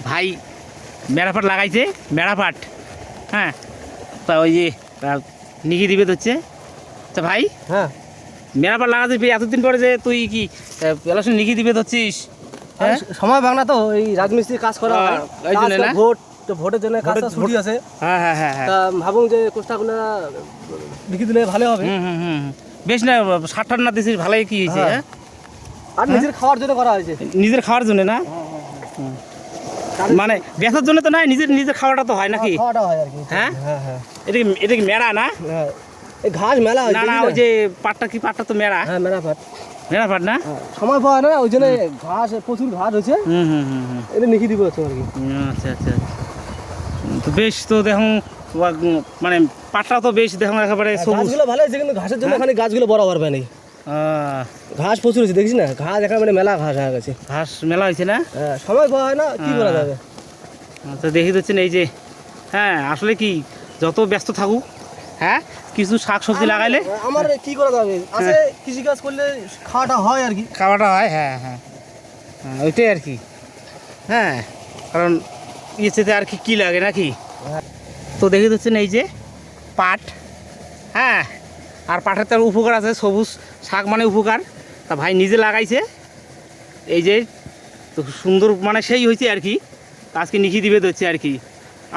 ভাই মেড়াপাট লাগাইছে মেড়াপাট হ্যাঁ? তা ওই যে নিকি দিবে হচ্ছে। তা ভাই হ্যাঁ। মেড়াপাট লাগাতে এতদিন পরে যে তুই কি এলাকায় নিকি দিবে ধরছিস হ্যাঁ? সময় ভাঙ না তো এই রাজমিস্ত্রি কাজ করা হয়। এই জন্য না? ভোট তো ভোটের জন্য কাজটা ছুটি আছে। হ্যাঁ হ্যাঁ হ্যাঁ হ্যাঁ। তা ভাবুন যে কোষ্টাগুলো বিক্রি দিলে ভালো হবে। হুম হুম হুম। বেশ না ষাট টান না দিছিস ভালোই কি হয়েছে হ্যাঁ। হ্যাঁ? আর নিজের খাওয়ার জন্য করা হয়েছে। নিজের খাওয়ার জন্য না? মানে ব্যথার জন্য তো নাই নিজের নিজের খাওয়াটা তো হয় নাকি? খাওয়াটা হয় আর কি হ্যাঁ? হ্যাঁ হ্যাঁ এটা কি এটা কি মেড়া না? হ্যাঁ। এই ঘাস মেলা হয় না না ওই যে পাটটা কি পাটটা তো মেড়া? হ্যাঁ মেলা পাট। মেড়া পাট না? হ্যাঁ, সময় পাওয়া না ওই জন্য ঘাস প্রচুর ঘাস হয়েছে। হুম হুম হুম হুম। এটা নিখি দিব আর কি। আচ্ছা আচ্ছা তো বেশ তো দেখুন মানে পাটটা তো বেশ দেখুন একেবারে সবুজ। গাছগুলো ভালো হয়েছে কিন্তু ঘাসের জন্য হ্যাঁ? এখানে গাছগুলো বড় হওয়ার নাকি? আহ, ঘাস প্রচুর হয়েছে দেখিস না? ঘাস একেবারে মেলা ঘাস হয়ে গেছে। ঘাস মেলা হয়েছে না? হ্যাঁ, সময় পাওয়া হয় না? কি করা হ্যাঁ। যাবে? তো দেখি দিচ্ছেন এই যে হ্যাঁ আসলে কি যত ব্যস্ত থাকুক হ্যাঁ কিছু শাক সবজি লাগাইলে আমার কি করা যাবে? আছে কৃষি কাজ করলে খাওয়াটা হয় আর কি। খাওয়াটা হয় হ্যাঁ হ্যাঁ। হ্যাঁ ওইটাই আর কি। হ্যাঁ কারণ ইয়েতে আর কি কী লাগে নাকি? হ্যাঁ। তো দেখে দিচ্ছেন এই যে পাট হ্যাঁ আর পাটের তার উপকার আছে সবুজ শাক মানে উপকার। তা ভাই নিজে লাগাইছে। এই যে তো সুন্দর মানে সেই হয়েছে আর কি। আজকে নিখি দিবে হচ্ছে আর কি।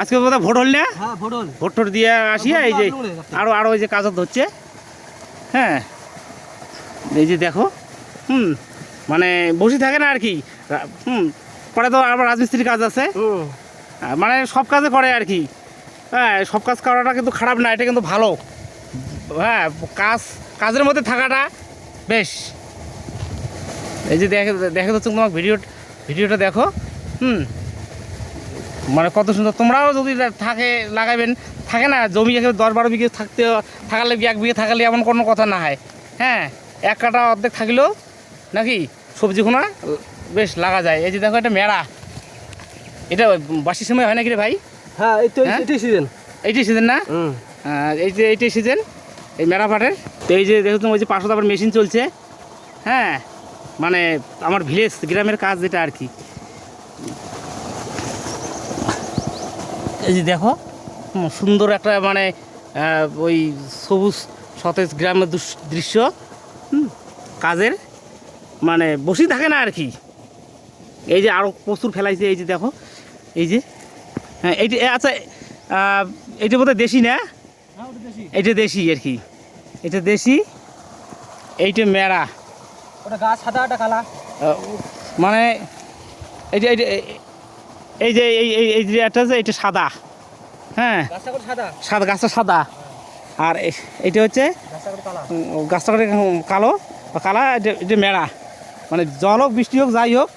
আজকে বোধহয় ভোট হল না? হ্যাঁ ভোট টোট দিয়ে আসিয়া এই যে আরও আরও ওই যে কাজত ধরছে হ্যাঁ। এই যে দেখো হুম মানে বসে থাকে না আর কি। হুম পরে তো আবার রাজমিস্ত্রির কাজ আছে। মানে সব কাজে করে আর কি। হ্যাঁ সব কাজ করাটা কিন্তু খারাপ না এটা কিন্তু ভালো। হ্যাঁ কাজ কাজের মধ্যে থাকাটা বেশ। এই যে দেখে দেখে তো তোমার ভিডিও ভিডিওটা দেখো হুম। মানে কত সুন্দর তোমরাও যদি থাকে লাগাবেন থাকে না জমি এখানে দশ বারো বিঘে থাকতে থাকালে এক বিঘে থাকালে এমন কোনো কথা না হয়। হ্যাঁ এক কাটা অর্ধেক থাকলেও নাকি সবজি খোনা বেশ লাগা যায়। এই যে দেখো এটা মেড়া। এটা বাসির সময় হয় নাকি রে ভাই? হ্যাঁ এই তো হ্যাঁ? সিজন এইটাই সিজন না? এই যে এইটাই সিজন, এই মেরা পাটের তো এই যে দেখুন ওই যে পাঁচশো আবার মেশিন চলছে। হ্যাঁ মানে আমার ভিলেজ গ্রামের কাজ যেটা আর কি। এই যে দেখো সুন্দর একটা মানে ওই সবুজ, সতেজ গ্রামের দৃশ্য কাজের। মানে বসেই থাকে না আর কি। এই যে আরও প্রচুর ফেলাইছে, এই যে দেখো। এই যে হ্যাঁ এইটা আচ্ছা এইটা বোধহয় দেশি না? এটা দেশি আর কি। এটা দেশি এইটা মেড়া। ওটা গাছ সাদা ওটা কালা? মানে এই যে এই যে এই- এই যে এই যে একটা আছে এটা সাদা। হ্যাঁ গাছটা সাদা? সাদা গাছটা সাদা। আর এই- এইটা হচ্ছে গাছটা করে কালো? বা কালা? এটা এটা মেড়া। মানে জল হোক বৃষ্টি হোক যাই হোক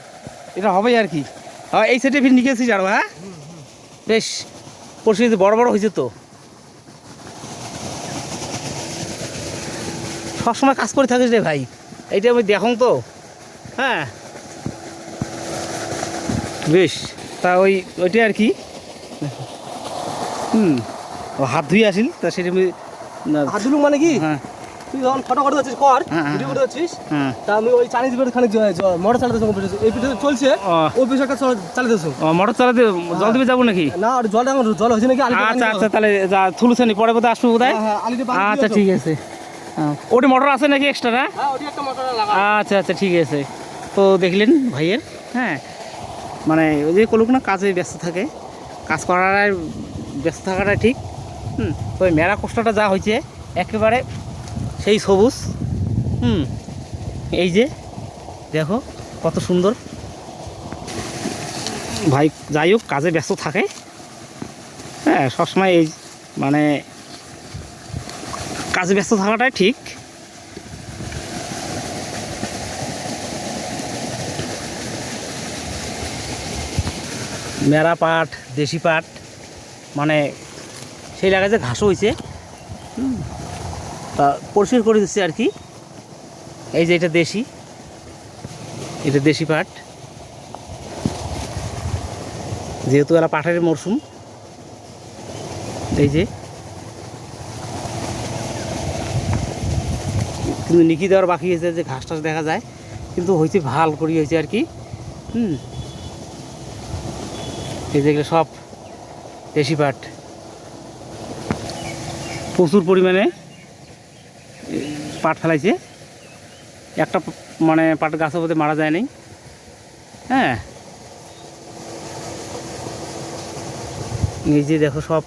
এটা হবেই আর কি। আর এই সাইডে ফির নিকেছিস আরও হ্যাঁ? বেশ পরিস্থিতি বড় বড় হয়েছে তো। সবসময় কাজ করে থাকিস রে ভাই। এইটা আমি দেখুন তো। হ্যাঁ। বেশ তা ওই ওইটাই আর কি। হুম ও হাত ধুয়ে আসিল তা সেটা আমি হাত দুলুক মানে কি? হ্যাঁ। তুই যখন ফটো করে যাচ্ছিস কর হ্যাঁ, হ্যাঁ, ভিডিও করে হ্যাঁ। তা আমি ওই চাইনিজ বেড খানিক মোটর চালাতে এই পিঠে চলছে চালাতেছো মোটর চালাতে জল দিবে যাব নাকি? না জলটা এখন জল হয়েছে নাকি? আচ্ছা আচ্ছা তাহলে থুলুছে নি পরে বোধহয় আসব হ্যাঁ আচ্ছা ঠিক আছে। ওটি মোটর আছে নাকি এক্সট্রা না হ্যাঁ আচ্ছা আচ্ছা ঠিক আছে। তো দেখলেন ভাইয়ের হ্যাঁ? মানে ওই যে কলুক না কাজে ব্যস্ত থাকে। কাজ করার ব্যস্ত থাকাটা ঠিক। হুম ওই মেরা কষ্টটা যা হয়েছে একেবারে সেই সবুজ। হুম এই যে দেখো কত সুন্দর। ভাই যাই হোক কাজে ব্যস্ত থাকে। হ্যাঁ সবসময় এই মানে কাজে ব্যস্ত থাকাটাই ঠিক। মেরা পাট, দেশি পাট মানে সেই জায়গায় যে ঘাসও হয়েছে তা পরিষ্কার করে দিচ্ছে আর কি। এই যে এটা দেশি। এটা দেশি পাট। যেহেতু এরা পাটের মরশুম এই যে কিন্তু নিকি দেওয়ার বাকি হয়েছে যে ঘাস টাস দেখা যায়। কিন্তু হয়েছে ভালো করি হয়েছে আর কি। হুম। এই যেগুলো সব দেশি পাট। প্রচুর পরিমাণে পাট ফেলাইছে। একটা মানে পাট গাছের মধ্যে মারা যায় নাই। হ্যাঁ। এই যে দেখো সব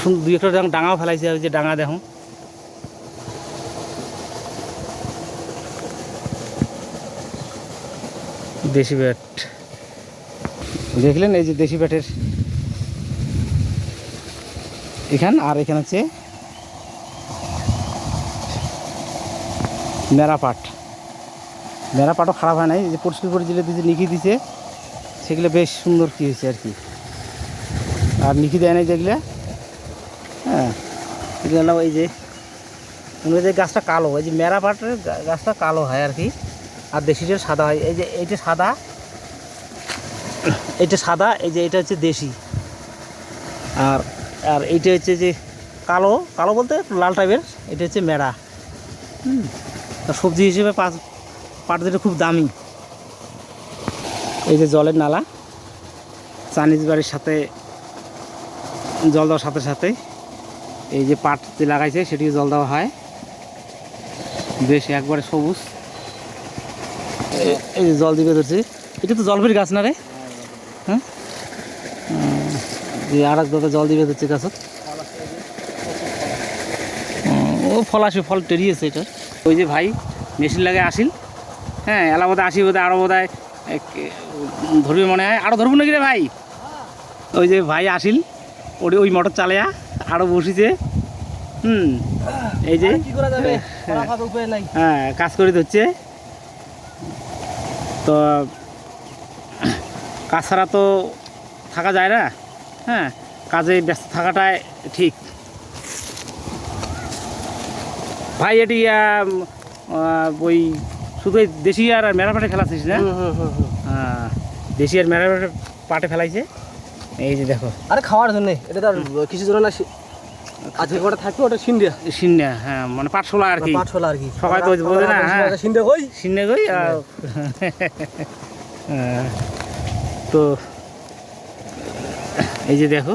সুন্দর দুই একটা ডাঙাও ফেলাইছে ওই যে ডাঙা দেখো। দেশি ব্যাট দেখলেন এই যে দেশি ব্যাটের এখান আর এখানে হচ্ছে মেরা পাট মেরা পাটও খারাপ হয় নাই যে পরিষ্কার করে দিলে দিতে নিখি দিছে, সেগুলো বেশ সুন্দর কি হয়েছে আর কি। আর নিখি দেয় নাই যেগুলো। এগুলো এই যে যে গাছটা কালো এই যে মেরা পাটের গাছটা কালো হয় আর কি, আর দেশিটা সাদা হয়, এই যে এইটা সাদা এটা সাদা, এই যে এটা হচ্ছে দেশি, আর আর এইটা হচ্ছে যে কালো কালো বলতে লাল টাইপের এটা হচ্ছে মেড়া হুম সবজি হিসেবে পাট পাট যেটা খুব দামি, এই যে জলের নালা চাইনিজ বাড়ির সাথে, জল দেওয়ার সাথে সাথে এই যে পাট লাগাইছে সেটিকে জল দেওয়া হয়। বেশ একবারে সবুজ। এই যে জল দিবে ধরছি। এটা তো জলফির গাছ না রে? হ্যাঁ? যে আর এক দাদা জল দিবে ধরছে গাছত। ও ফল আসে ফল টেরিয়েছে এটা। ওই যে ভাই মেশিন লাগে আসিল হ্যাঁ এলা বোধহয় আসি বোধহয় আরও বোধহয় ধরবে মনে হয়। আরও ধরবো নাকি রে ভাই? ওই যে ভাই আসিল ওই ওই মোটর চালায়া আরও বসিছে। হুম এই যে কি করা যাবে? করা খাওয়ার উপায় নাই। হ্যাঁ কাজ করে হচ্ছে তো কাজ ছাড়া তো থাকা যায় না। হ্যাঁ কাজে ব্যস্ত থাকাটাই ঠিক। ভাই এটি ওই শুধু দেশি আর মেরা পাটে ফেলাছিস না। হ্যাঁ, দেশি আর মেরা পাটে পাটে ফেলাইছে। এই যে দেখো। আরে খাওয়ার জন্য এটা তার কিছু জন না আজকে কটা থাকবে? ওটা সিন্ডিয়া সিন্না হ্যাঁ মানে পাটশোলা আর কি। পাঁচশোলা আর কি। সবাই তো বোঝে না, হ্যাঁ। সিন্ডিয়া কই? গই আর হ্যাঁ, তো এই যে দেখো।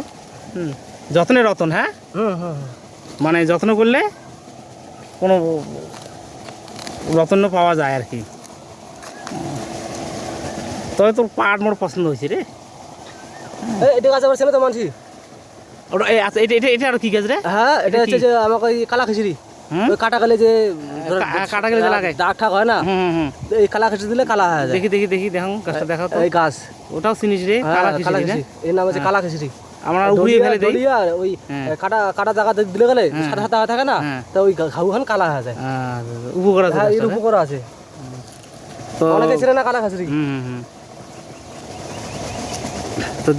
যত্নে রতন হ্যাঁ। মানে যত্ন করলে কোনো রতন পাওয়া যায় আর কি। তবে তোর পাট মোর পছন্দ হয়েছে রে। এটা গাছ আমার ছেলে তো মানছি। ওটা আচ্ছা এটা এটা এটা আর কি গাছ রে? হ্যাঁ এটা এটা হচ্ছে যে আমাকে ওই কালা খিচুড়ি। ওই কাটা গেলে যে কাটা গেলে যে লাগায়? দাগ ঠাক হয় না? হুম হুম, হুম। এই কালা খিচুড়ি দিলে কালা হয়ে দেখি দেখি দেখি দেখো গাছটা দেখাও এই গাছ। ওটাও চিনিস রে হ্যাঁ, কালা কালা খিচুড়ি এর নাম হচ্ছে হ্যাঁ। কালা খিচুড়ি। আমরা উড়িয়ে ফেলে দিই। আর ওই হ্যাঁ। কাটা কাটা জায়গা দিলে গেলে হ্যাঁ। সাদা সাদা থাকে না? হ্যাঁ। ওই ঘাউ খান কালা হয়ে যায়। আর উপকার আছে হ্যাঁ এর উপকার আছে। তো অনেকে ছিল না কালা খিচুড়ি। তো